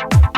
you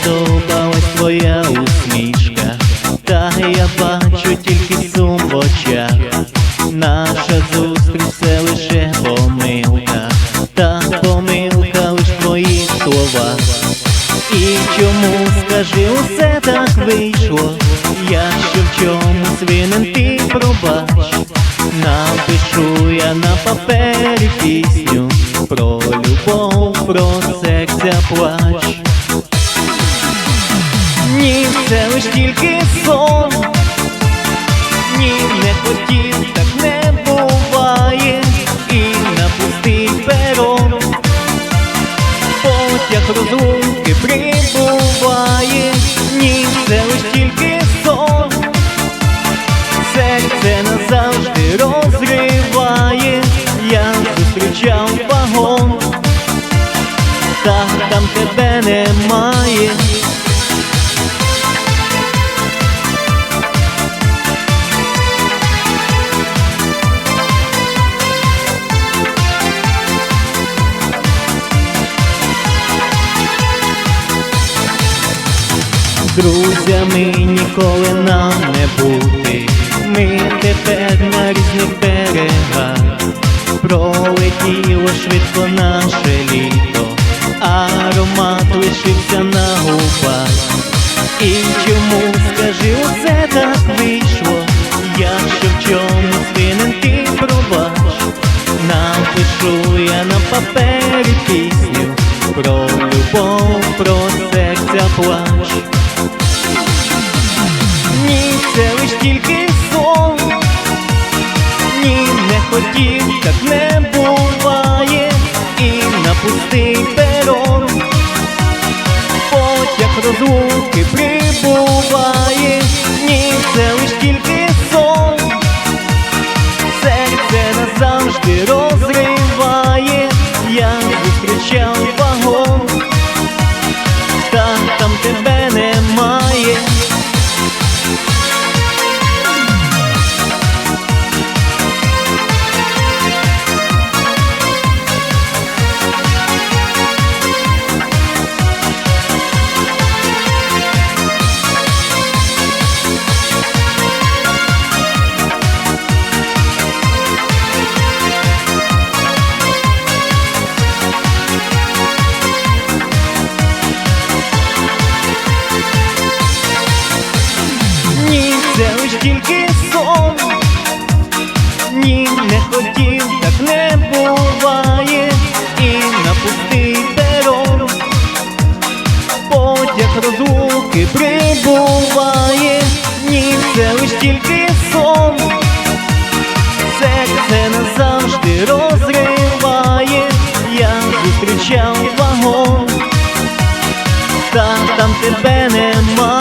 сподобалась твоя усмішка, та я бачу тільки сум в очах. Наша зустріч це лише помилка, та помилка лиш в твоїх словах. І чому скажи, усе так вийшло, якщо в чомусь винен ти пробач, напишу я на папері пісню про любов, про серця плач. Ні, це лиш тільки сон. Ні, не хотів, так не буває, і на пустий перон потяг розлуки прибуває, ні, це лиш тільки сон, серце назавжди розриває, я зустрічав вагон, та там тебе немає. Друзями ніколи нам не бути, ми тепер на різних берегах, пролетіло швидко наше літо, аромат лишився на губах. І чому скажи, усе так вийшло, якщо в чомусь винен ти пробач, напишу я на папері пісню. Про любов, про серця плач. Тільки сон. Ні, не хотів, так не буває, і на пустий перон. Потяг розлуки прибуває, ні, це лиш тільки сон, серце назавжди розриває, я зустрічав тільки сон. Ні, не хотів, так не буває, і на пустий перон потяг розлуки прибуває, ні, це лиш тільки сон, серце назавжди розриває, я зустрічав вагон, та там тебе нема.